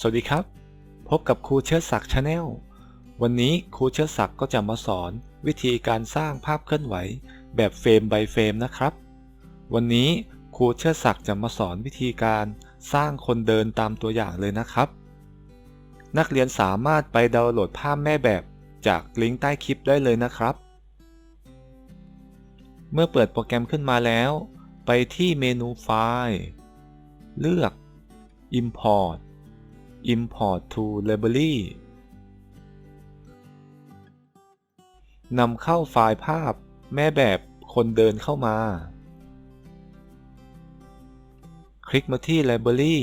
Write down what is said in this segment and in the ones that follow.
สวัสดีครับ พบกับครูเชิดศักดิ์ชาแนลวันนี้ครูเชิดศักดิ์ก็จะมาสอนวิธีการสร้างภาพเคลื่อนไหว แบบเฟรม by เฟรมนะครับ วันนี้ครูเชิดศักดิ์จะมาสอนวิธีการสร้างคนเดินตามตัวอย่างเลยนะครับ นักเรียนสามารถไปดาวน์โหลดภาพแม่แบบจากลิงก์ใต้คลิปได้เลยนะครับ เมื่อเปิดโปรแกรมขึ้นมาแล้ว ไปที่เมนูไฟล์ เลือก Import Import to Library นำเข้าไฟล์ภาพแม่แบบคนเดินเข้ามา คลิกมาที่ Library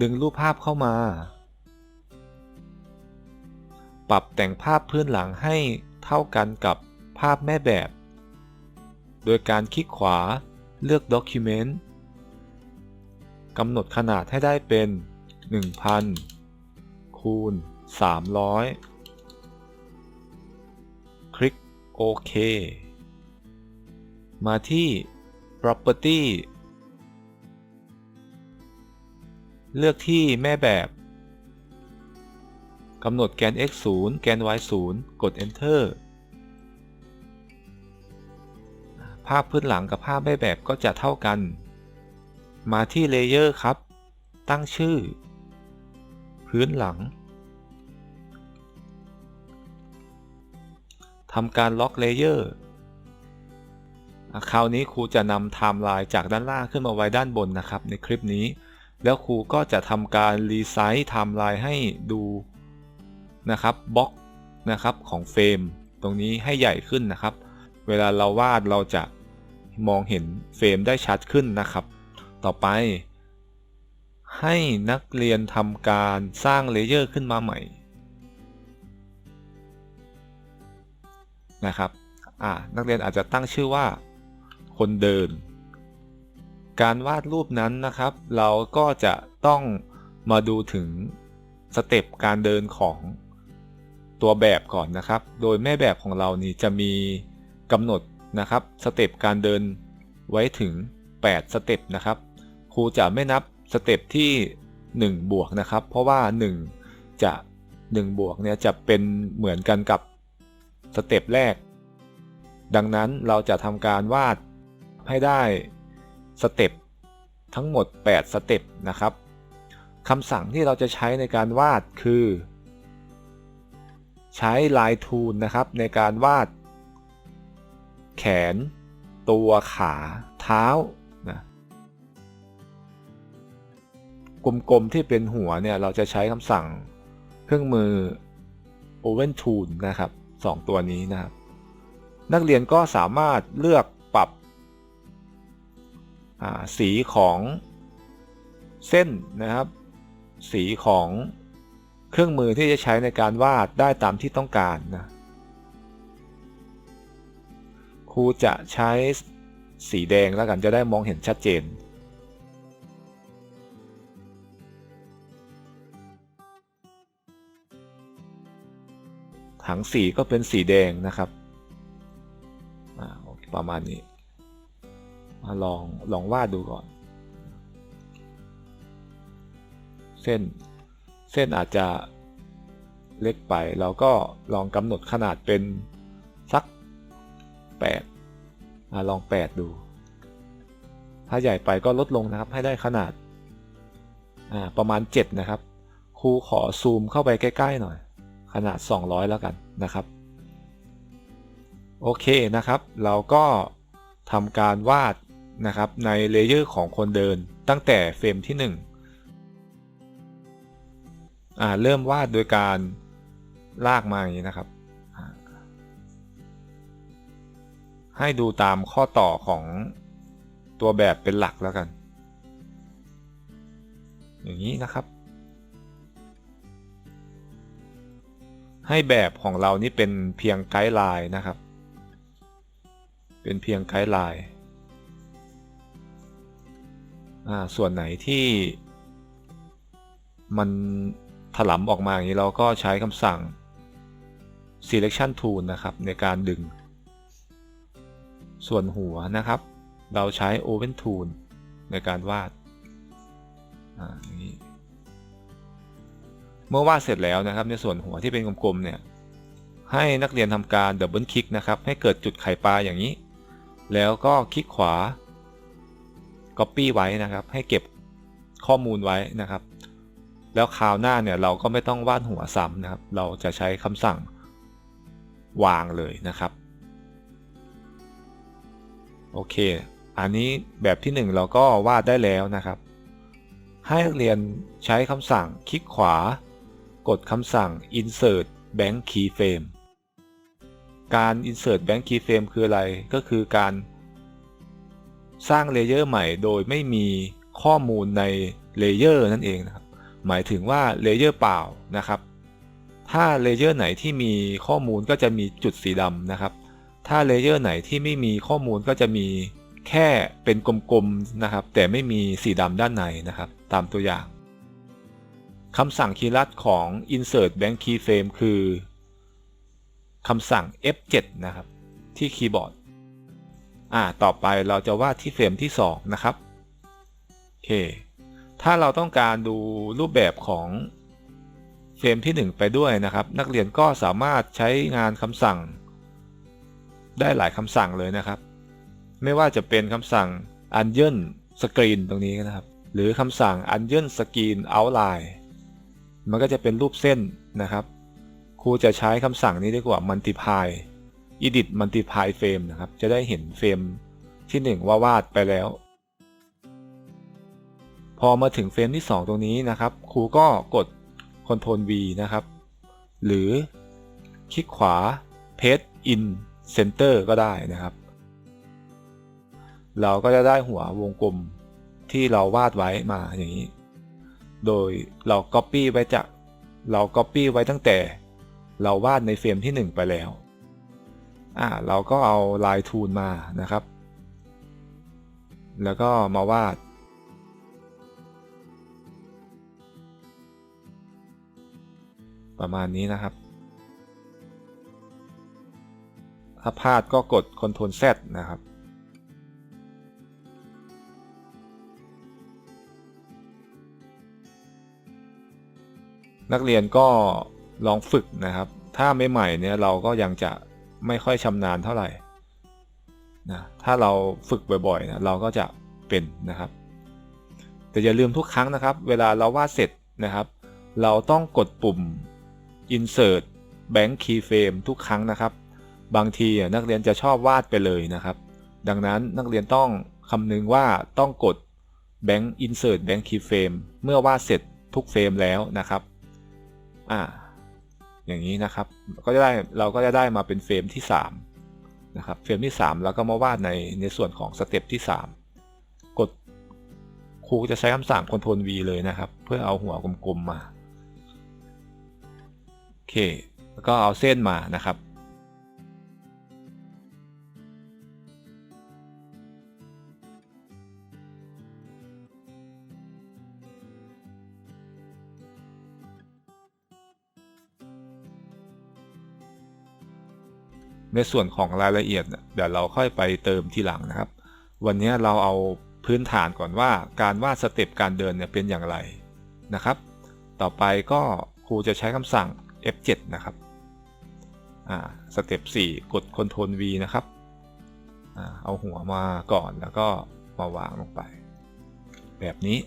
ดึงรูปภาพเข้ามา ปรับแต่งภาพพื้นหลังให้เท่ากันกับภาพแม่แบบ โดยการคลิกขวาเลือก Document กำหนดขนาดให้ได้เป็น 1000 คูณ 300 คลิกโอเค มาที่ Property เลือกที่แม่แบบกำหนดแกน x 0แกน y 0กด Enter ภาพพื้นหลังกับภาพแม่แบบก็จะเท่ากัน มาที่เลเยอร์ครับ ตั้งชื่อ พื้นหลังทำการล็อกเลเยอร์คราวนี้ครูจะนำไทม์ไลน์จากด้านล่างขึ้นมาไว้ด้านบนนะครับ ในคลิปนี้ แล้วครูก็จะทำการรีไซส์ไทม์ไลน์ให้ดูนะครับบล็อกนะครับของเฟรม ตรงนี้ให้ใหญ่ขึ้นนะครับ เวลาเราวาดเราจะมองเห็นเฟรมได้ชัดขึ้นนะครับ ต่อไป ให้นักเรียนทำการสร้างเลเยอร์ขึ้นมาใหม่นะครับอ่านักเรียนอาจจะตั้งชื่อว่า คนเดิน การวาดรูปนั้นนะครับ เราก็จะต้องมาดูถึงสเต็ปการเดินของตัวแบบก่อนนะครับ โดยแม่แบบของเรานี่จะมีกำหนดนะครับสเต็ปการเดินไว้ถึง 8 สเต็ปนะครับ รูจะไม่นับสเต็ปที่ 1 บวกนะครับ เพราะว่า 1 จะ 1 บวกเนี่ยจะเป็นเหมือนกันกับสเต็ปแรก ดังนั้นเราจะทำการวาดให้ได้สเต็ปทั้งหมด 8 สเต็ปนะครับคำสั่งที่เราจะใช้ในการวาดคือ ใช้ลายทูนนะครับในการวาด แขน ตัวขา เท้า ลมๆที่เป็นหัวเนี่ยเราจะใช้คำสั่งเครื่องมือ Oven Tool นะครับสองตัวนี้นะครับ นักเรียนก็สามารถเลือกปรับสีของเส้นนะครับ สีของเครื่องมือที่จะใช้ในการวาดได้ตามที่ต้องการนะครูจะใช้สีแดงแล้วกันจะได้มองเห็นชัดเจน ถังสีก็เป็นสีแดงนะครับประมาณนี้มาลองลองวาดดูก่อน เส้นเส้นอาจจะเล็กไปเราก็ลองกำหนดขนาดเป็นสัก8ลอง 8 ดู ถ้าใหญ่ไปก็ลดลงนะครับ ให้ได้ขนาดประมาณ 7 นะครับครูขอซูมเข้าไปใกล้ ๆ หน่อย ขนาด 200 แล้วกันนะครับ โอเคนะครับ เราก็ทำการวาดนะครับในเลเยอร์ของคนเดินตั้งแต่เฟรมที่ 1 อ่าเริ่มวาดโดยการลากมาอย่างนี้นะครับ ให้ดูตามข้อต่อของตัวแบบเป็นหลักแล้วกัน อย่างนี้นะครับ ให้แบบของเรานี่เป็นเพียงไกด์ไลน์นะครับ เป็นเพียงไกด์ไลน์ส่วนไหนที่ มันถลำออกมาอย่างนี้เราก็ใช้คำสั่ง selection tool นะครับ ในการดึง ส่วนหัวนะครับ เราใช้ open tool ในการวาด อ่าอย่างนี้ เมื่อวาดเสร็จแล้วนะครับ ในส่วนหัวที่เป็นกลมๆเนี่ยให้นักเรียนทำการดับเบิลคลิกนะครับให้เกิดจุดไข่ปลาอย่างนี้ แล้วก็คลิกขวา Copy ไว้นะครับ ให้เก็บข้อมูลไว้นะครับ แล้วคราวหน้าเนี่ยเราก็ไม่ต้องวาดหัวซ้ำนะครับ เราจะใช้คำสั่งวางเลยนะครับ โอเค อันนี้แบบที่ 1 เราก็วาดได้แล้วนะครับ ให้นักเรียนใช้คำสั่งคลิกขวา กดคำสั่ง insert bank keyframe การ insert bank keyframe คืออะไร ก็คือการสร้างเลเยอร์ใหม่โดยไม่มีข้อมูลในเลเยอร์นั่นเองนะครับ หมายถึงว่าเลเยอร์เปล่านะครับ ถ้าเลเยอร์ไหนที่มีข้อมูลก็จะมีจุดสีดำนะครับ ถ้าเลเยอร์ไหนที่ไม่มีข้อมูลก็จะมีแค่เป็นกลมๆนะครับ แต่ไม่มีสีดำด้านในนะครับ ตามตัวอย่าง คำสั่งคีย์ลัดของ insert bank keyframe คือคำสั่ง F7 นะครับ ที่คีย์บอร์ด อ่า ต่อไปเราจะวาดที่เฟรมที่ 2 นะครับ โอเค ถ้าเราต้องการดูรูปแบบของเฟรมที่ 1 ไปด้วยนะครับ นักเรียนก็สามารถใช้งานคำสั่ง ได้หลายคำสั่งเลยนะครับ ไม่ว่าจะเป็นคำสั่ง onion screen ตรงนี้นะครับ หรือคำสั่ง onion screen outline มันก็จะเป็นรูปเส้นนะครับ ครูจะใช้คำสั่งนี้ดีกว่า multiply edit multiply frame นะครับ จะได้เห็นเฟรมที่ 1 ว่าวาดไปแล้ว พอมาถึงเฟรมที่ 2 ตรงนี้นะครับ ครูก็กด Ctrl V นะครับ หรือคลิกขวา Paste in Center ก็ได้นะครับ เราก็จะได้หัววงกลมที่เราวาดไว้มาอย่างนี้ โดยเรา Copy ไว้จากเรา Copy ไว้ตั้งแต่ เราวาดในเฟรมที่ 1 ไปแล้วอ่าเราก็เอาลายทูนมานะครับ แล้วก็มาวาด ประมาณนี้นะครับ ถ้าพลาดก็กด Ctrl Z นะครับ นักเรียนก็ลองฝึกนะครับ ถ้าใหม่ๆเนี่ยเราก็ยังจะไม่ค่อยชำนาญเท่าไหร่นะถ้าเราฝึกบ่อยๆนะเราก็จะเป็นนะครับ แต่อย่าลืมทุกครั้งนะครับ เวลาเราวาดเสร็จนะครับ เราต้องกดปุ่ม insert bank keyframe ทุกครั้งนะครับ บางทีนักเรียนจะชอบวาดไปเลยนะครับ ดังนั้นนักเรียนต้องคำนึงว่าต้องกด bank insert bank keyframe เมื่อวาดเสร็จทุกเฟรมแล้วนะครับ อ่าอย่างนี้นะครับ ก็จะได้เราก็จะได้มาเป็นเฟรมที่3นะครับ เฟรมที่ 3 แล้วก็มาวาดในในส่วนของสเต็ปที่ 3 กดครูจะใช้คำสั่ง Ctrl V เลยนะครับ เพื่อเอาหัวกลมๆมา โอเค แล้วก็เอาเส้นมานะครับ ในส่วนของรายละเอียดเดี๋ยวเราค่อยไปเติมทีหลังนะครับ วันนี้เราเอาพื้นฐานก่อนว่าการวาดสเต็ปการเดินเนี่ยเป็นอย่างไรนะครับ ต่อไปก็ครูจะใช้คำสั่ง F7 นะครับสเต็ป4กด Ctrl V นะครับอเอาหัวมาก่อนแล้วก็มาวางลงไป แบบนี้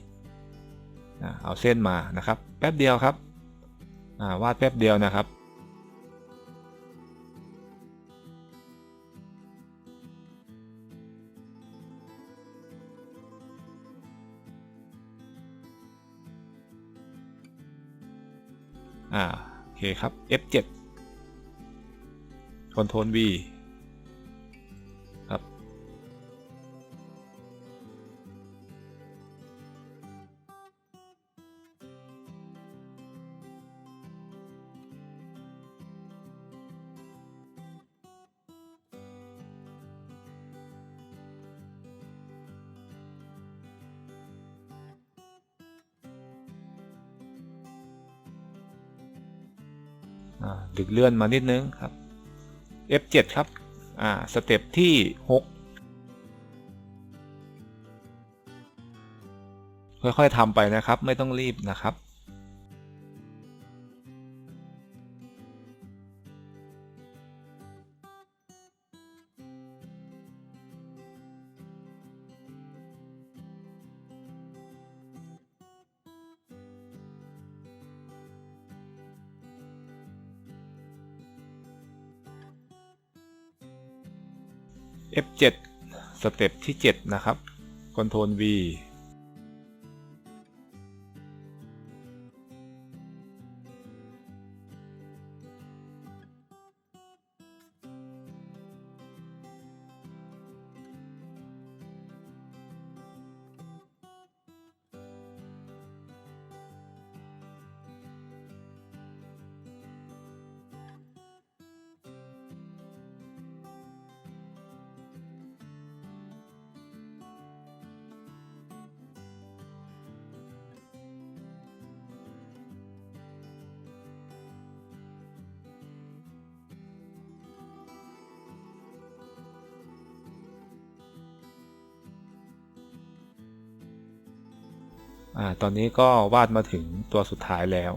เอาเส้นมานะครับ แป๊บเดียวครับวาดแป๊บเดียวนะครับ อ่า โอเคครับ F7 Ctrl V ดึกเลื่อนมานิดนึงครับ F7 ครับอ่าสเต็ปที่ 6 ค่อยๆทำไปนะครับ ไม่ต้องรีบนะครับ F7 สเต็ปที่ 7 นะครับ Ctrl V อ่าตอนนี้ก็วาดมาถึงตัวสุดท้ายแล้ว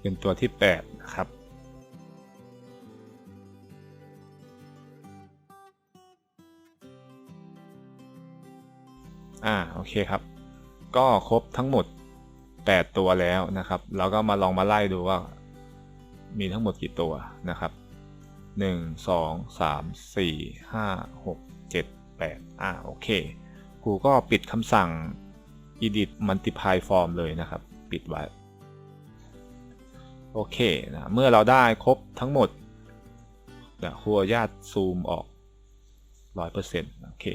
เป็นตัวที่ 8 นะครับอ่าโอเคครับ ก็ครบทั้งหมด 8 ตัวแล้วนะครับ เราก็มาลองมาไล่ดูว่า มีทั้งหมดกี่ตัวนะครับ 1 2 3 4 5 6 7 8อ่าโอเคครูก็ปิดคำสั่ง edit multiply form เลยนะครับ ปิดไว้ โอเคนะเมื่อเราได้ครบทั้งหมดเดี๋ยวครูอนุญาตซูมออก 100%โอเค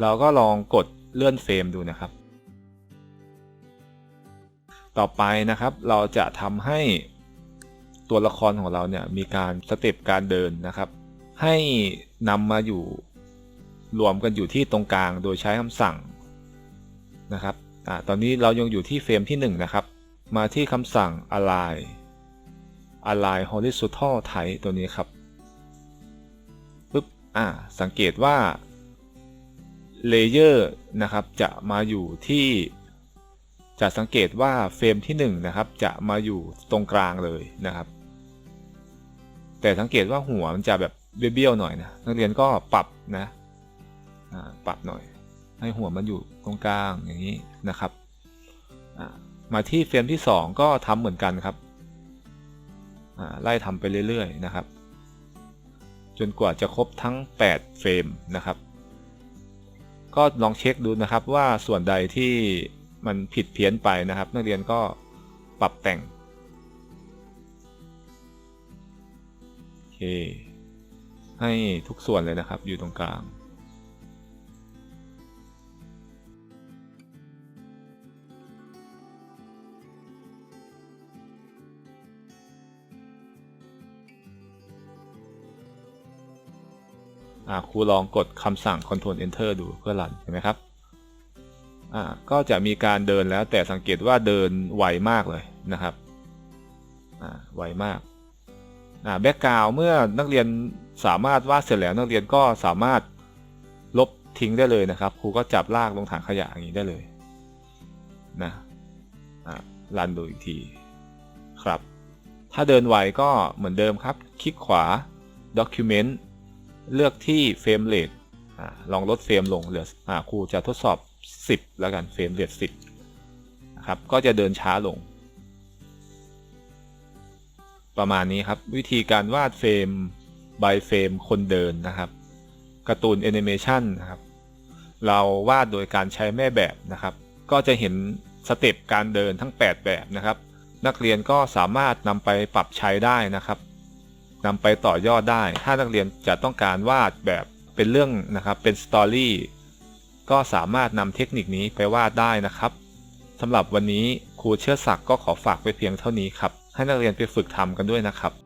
เราก็ลองกดเลื่อนเฟรมดูนะครับ ต่อไปนะครับเราจะทำให้ ตัวละครของเราเนี่ยมีการสเต็ปการเดินนะครับ ให้นำมาอยู่รวมกันอยู่ที่ตรงกลางโดยใช้คำสั่งนะครับอ่าตอนนี้เรายังอยู่ที่เฟรมที่ 1 นะครับ มาที่คำสั่ง align align horizontal type ตัวนี้ครับปึ๊บอ่าสังเกตว่าเลเยอร์นะครับจะมาอยู่ที่จะสังเกตว่าเฟรมที่1นะครับจะมาอยู่ตรงกลางเลยนะครับ แต่สังเกตว่าหัวมันจะแบบเบี้ยวๆหน่อยนะนักเรียนก็ปรับนะปรับหน่อย ให้หัวมันอยู่ตรงกลางอย่างนี้นะครับมาที่เฟรมที่ 2 ก็ทำเหมือนกันครับไล่ทำไปเรื่อยๆนะครับ จนกว่าจะครบทั้ง 8 เฟรมนะครับ ก็ลองเช็คดูนะครับว่าส่วนใดที่มันผิดเพี้ยนไปนะครับ นักเรียนก็ปรับแต่ง เค ให้ทุกส่วนเลยนะครับอยู่ตรงกลางครูลองกดคำสั่ง Ctrl Enter ดูเพื่อรันเห็นไหมครับอ่าก็จะมีการเดินแล้วแต่สังเกตว่าเดินไวมากเลยนะครับอ่าไวมาก แบ็กกราวเมื่อนักเรียนสามารถวาดเสร็จแล้วนักเรียนก็สามารถลบทิ้งได้เลยนะครับ ครูก็จับลากลงถังขยะอย่างนี้ได้เลยนะอ่ารันดูอีกทีครับ ถ้าเดินไวก็เหมือนเดิมครับ คลิกขวา Document เลือกที่เฟรมเรทลองลดเฟรมลงเหลืออครูจะทดสอบ 10 แล้วกันเฟรมเรท10นะครับก็จะเดินช้าลง ประมาณนี้ครับ วิธีการวาดเฟรมบายเฟรมคนเดินนะครับการ์ตูนแอนิเมชันนะครับ เราวาดโดยการใช้แม่แบบนะครับ ก็จะเห็นสเต็ปการเดินทั้ง 8 แบบนะครับ นักเรียนก็สามารถนำไปปรับใช้ได้นะครับนำไปต่อยอดได้ ถ้านักเรียนจะต้องการวาดแบบเป็นเรื่องนะครับเป็นสตอรี่ก็สามารถนำเทคนิคนี้ไปวาดได้นะครับสำหรับวันนี้ครูเชื่อศักดิ์ก็ขอฝากไปเพียงเท่านี้ครับ ให้นักเรียนไปฝึกทำกันด้วยนะครับ